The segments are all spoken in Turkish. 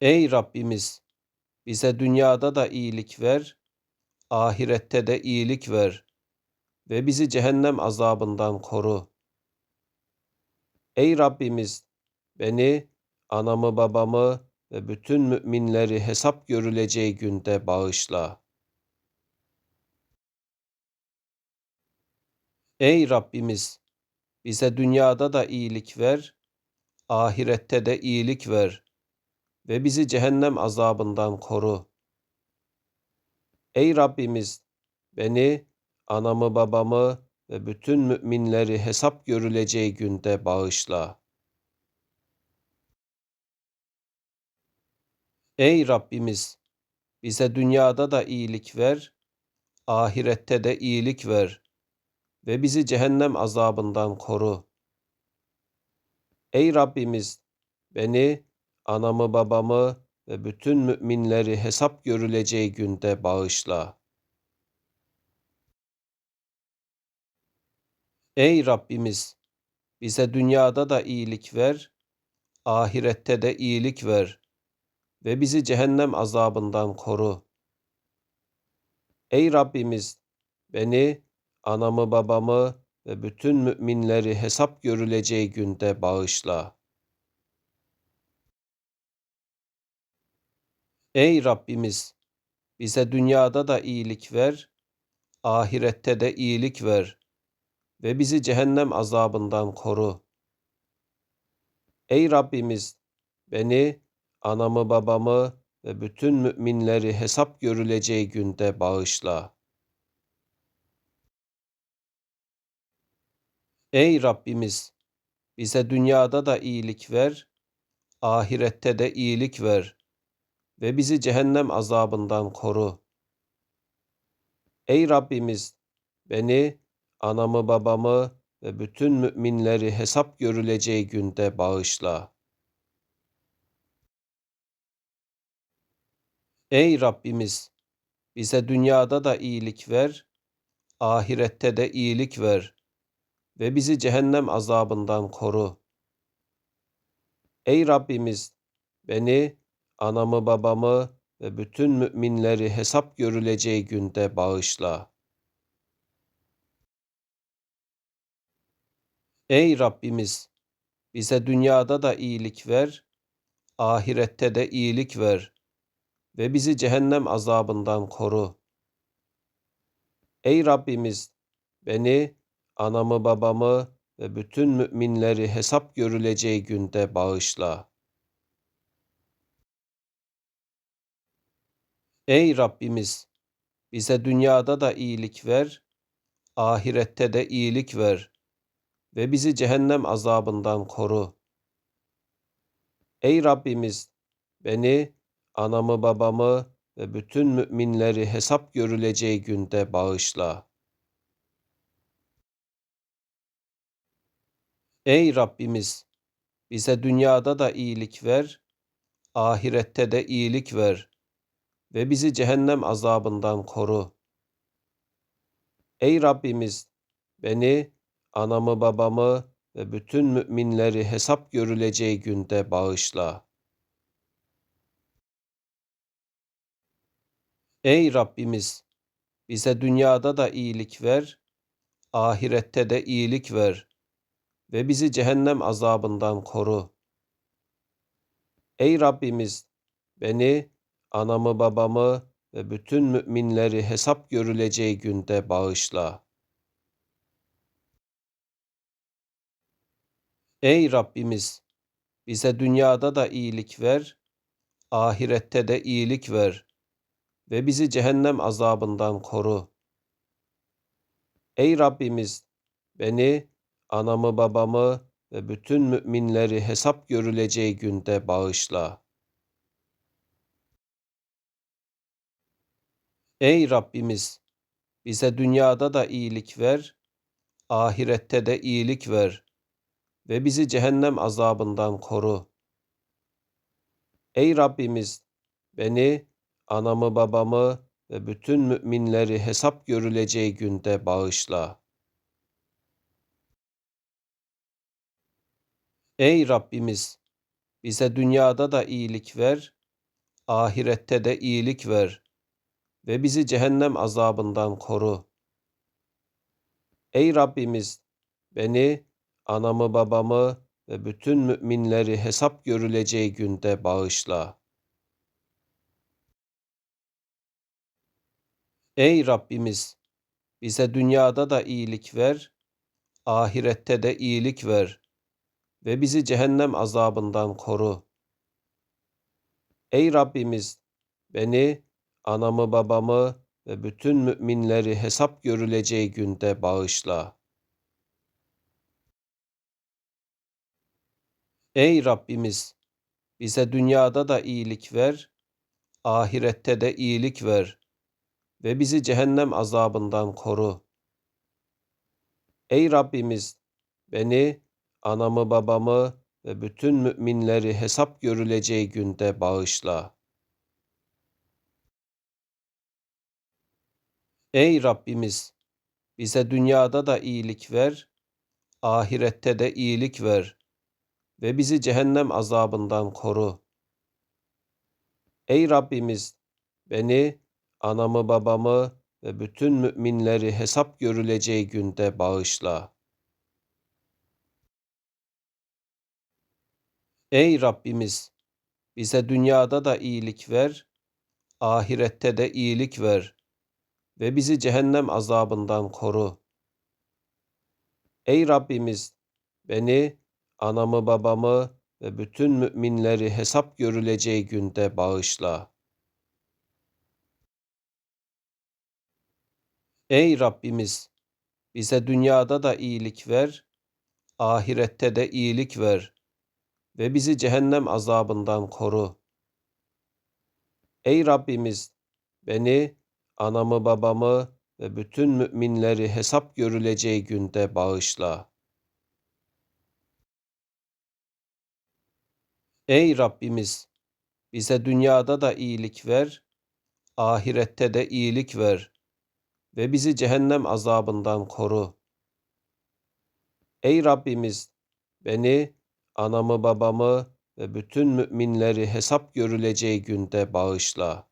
Ey Rabbimiz! Bize dünyada da iyilik ver, ahirette de iyilik ver ve bizi cehennem azabından koru. Ey Rabbimiz! Beni, anamı babamı ve bütün müminleri hesap görüleceği günde bağışla. Ey Rabbimiz! Bize dünyada da iyilik ver, ahirette de iyilik ver ve bizi cehennem azabından koru. Ey Rabbimiz! Beni, anamı babamı ve bütün müminleri hesap görüleceği günde bağışla. Ey Rabbimiz! Bize dünyada da iyilik ver, ahirette de iyilik ver ve bizi cehennem azabından koru. Ey Rabbimiz! Beni, anamı babamı ve bütün müminleri hesap görüleceği günde bağışla. Ey Rabbimiz! Bize dünyada da iyilik ver, ahirette de iyilik ver ve bizi cehennem azabından koru. Ey Rabbimiz! Beni, anamı babamı ve bütün müminleri hesap görüleceği günde bağışla. Ey Rabbimiz! Bize dünyada da iyilik ver, ahirette de iyilik ver ve bizi cehennem azabından koru. Ey Rabbimiz! Beni, anamı babamı ve bütün müminleri hesap görüleceği günde bağışla. Ey Rabbimiz! Bize dünyada da iyilik ver, ahirette de iyilik ver ve bizi cehennem azabından koru. Ey Rabbimiz! Beni, anamı babamı ve bütün müminleri hesap görüleceği günde bağışla. Ey Rabbimiz! Bize dünyada da iyilik ver, ahirette de iyilik ver ve bizi cehennem azabından koru. Ey Rabbimiz! Beni, anamı babamı ve bütün müminleri hesap görüleceği günde bağışla. Ey Rabbimiz! Bize dünyada da iyilik ver, ahirette de iyilik ver ve bizi cehennem azabından koru. Ey Rabbimiz! Beni, anamı babamı ve bütün müminleri hesap görüleceği günde bağışla. Ey Rabbimiz! Bize dünyada da iyilik ver, ahirette de iyilik ver ve bizi cehennem azabından koru. Ey Rabbimiz! Beni, anamı babamı ve bütün müminleri hesap görüleceği günde bağışla. Ey Rabbimiz! Bize dünyada da iyilik ver, ahirette de iyilik ver ve bizi cehennem azabından koru. Ey Rabbimiz! Beni, anamı babamı ve bütün müminleri hesap görüleceği günde bağışla. Ey Rabbimiz! Bize dünyada da iyilik ver, ahirette de iyilik ver ve bizi cehennem azabından koru. Ey Rabbimiz! Beni, anamı babamı ve bütün müminleri hesap görüleceği günde bağışla. Ey Rabbimiz! Bize dünyada da iyilik ver, ahirette de iyilik ver ve bizi cehennem azabından koru. Ey Rabbimiz! Beni, anamı babamı ve bütün müminleri hesap görüleceği günde bağışla. Ey Rabbimiz! Bize dünyada da iyilik ver, ahirette de iyilik ver ve bizi cehennem azabından koru. Ey Rabbimiz! Beni, anamı babamı ve bütün müminleri hesap görüleceği günde bağışla. Ey Rabbimiz! Bize dünyada da iyilik ver, ahirette de iyilik ver ve bizi cehennem azabından koru. Ey Rabbimiz, beni, anamı babamı ve bütün müminleri hesap görüleceği günde bağışla. Ey Rabbimiz, bize dünyada da iyilik ver, ahirette de iyilik ver ve bizi cehennem azabından koru. Ey Rabbimiz, beni, anamı babamı ve bütün müminleri hesap görüleceği günde bağışla. Ey Rabbimiz, bize dünyada da iyilik ver, ahirette de iyilik ver ve bizi cehennem azabından koru. Ey Rabbimiz, beni, anamı babamı ve bütün müminleri hesap görüleceği günde bağışla. Ey Rabbimiz, bize dünyada da iyilik ver, ahirette de iyilik ver ve bizi cehennem azabından koru. Ey Rabbimiz, beni, anamı babamı ve bütün müminleri hesap görüleceği günde bağışla. Ey Rabbimiz, bize dünyada da iyilik ver, ahirette de iyilik ver ve bizi cehennem azabından koru. Ey Rabbimiz, beni, anamı babamı ve bütün müminleri hesap görüleceği günde bağışla. Ey Rabbimiz, bize dünyada da iyilik ver, ahirette de iyilik ver ve bizi cehennem azabından koru. Ey Rabbimiz, beni, anamı babamı ve bütün müminleri hesap görüleceği günde bağışla. Ey Rabbimiz, bize dünyada da iyilik ver, ahirette de iyilik ver ve bizi cehennem azabından koru. Ey Rabbimiz, beni, anamı babamı ve bütün müminleri hesap görüleceği günde bağışla.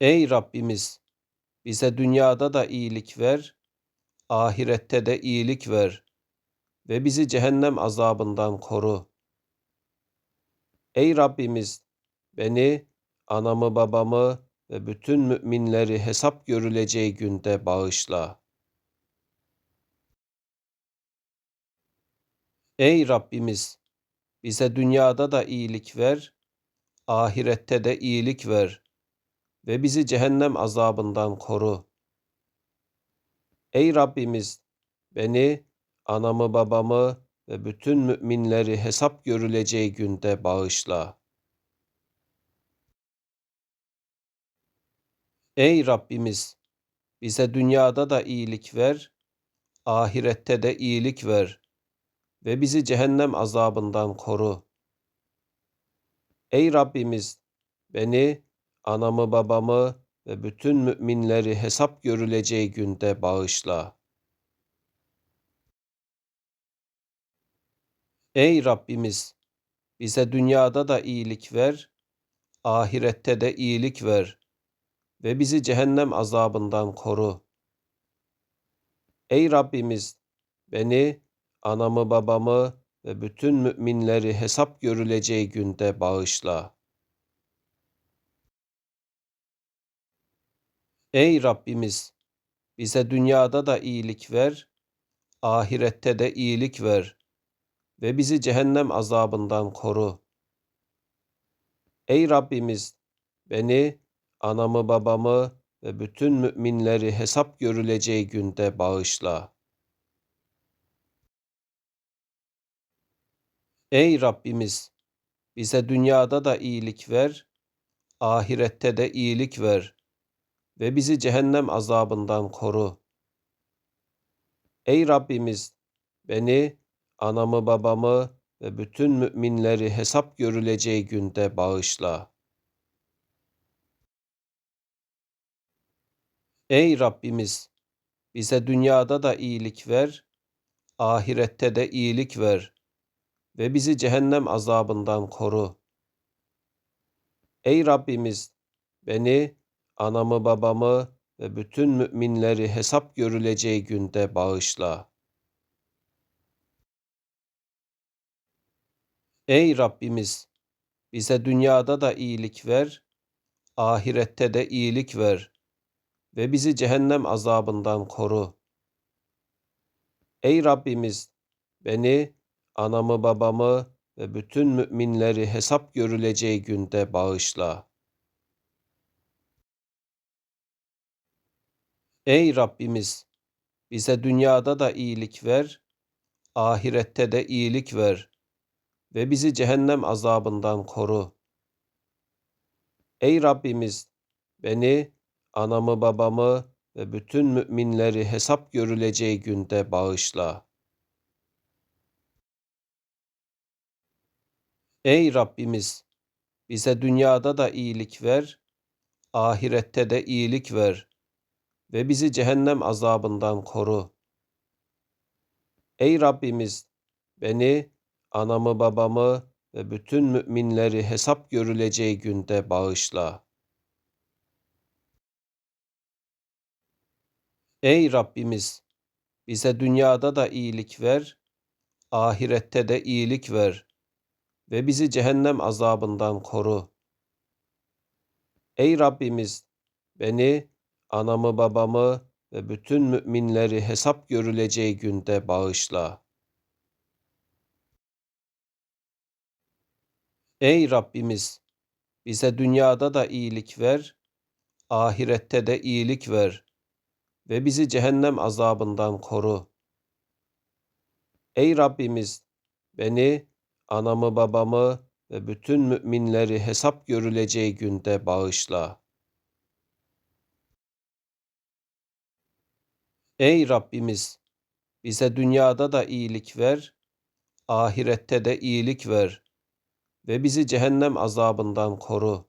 Ey Rabbimiz, bize dünyada da iyilik ver, ahirette de iyilik ver ve bizi cehennem azabından koru. Ey Rabbimiz, beni, anamı babamı ve bütün müminleri hesap görüleceği günde bağışla. Ey Rabbimiz, bize dünyada da iyilik ver, ahirette de iyilik ver ve bizi cehennem azabından koru. Ey Rabbimiz, beni, anamı babamı ve bütün müminleri hesap görüleceği günde bağışla. Ey Rabbimiz, bize dünyada da iyilik ver, ahirette de iyilik ver ve bizi cehennem azabından koru. Ey Rabbimiz, beni, anamı babamı ve bütün müminleri hesap görüleceği günde bağışla. Ey Rabbimiz, bize dünyada da iyilik ver, ahirette de iyilik ver ve bizi cehennem azabından koru. Ey Rabbimiz, beni, anamı babamı ve bütün müminleri hesap görüleceği günde bağışla. Ey Rabbimiz, bize dünyada da iyilik ver, ahirette de iyilik ver ve bizi cehennem azabından koru. Ey Rabbimiz, beni, anamı babamı ve bütün müminleri hesap görüleceği günde bağışla. Ey Rabbimiz, bize dünyada da iyilik ver, ahirette de iyilik ver ve bizi cehennem azabından koru. Ey Rabbimiz, beni, anamı babamı ve bütün müminleri hesap görüleceği günde bağışla. Ey Rabbimiz, bize dünyada da iyilik ver, ahirette de iyilik ver ve bizi cehennem azabından koru. Ey Rabbimiz, beni, anamı babamı ve bütün müminleri hesap görüleceği günde bağışla. Ey Rabbimiz, bize dünyada da iyilik ver, ahirette de iyilik ver ve bizi cehennem azabından koru. Ey Rabbimiz, beni, anamı babamı ve bütün müminleri hesap görüleceği günde bağışla. Ey Rabbimiz, bize dünyada da iyilik ver, ahirette de iyilik ver ve bizi cehennem azabından koru. Ey Rabbimiz, beni, anamı babamı ve bütün müminleri hesap görüleceği günde bağışla. Ey Rabbimiz, bize dünyada da iyilik ver, ahirette de iyilik ver ve bizi cehennem azabından koru. Ey Rabbimiz, beni, anamı babamı ve bütün müminleri hesap görüleceği günde bağışla. Ey Rabbimiz, bize dünyada da iyilik ver, ahirette de iyilik ver ve bizi cehennem azabından koru. Ey Rabbimiz, beni, anamı babamı ve bütün müminleri hesap görüleceği günde bağışla. Ey Rabbimiz, bize dünyada da iyilik ver, ahirette de iyilik ver ve bizi cehennem azabından koru. Ey Rabbimiz, beni, anamı babamı ve bütün müminleri hesap görüleceği günde bağışla. Ey Rabbimiz, bize dünyada da iyilik ver, ahirette de iyilik ver ve bizi cehennem azabından koru.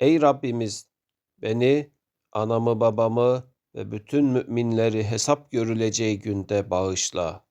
Ey Rabbimiz, beni, anamı babamı ve bütün müminleri hesap görüleceği günde bağışla.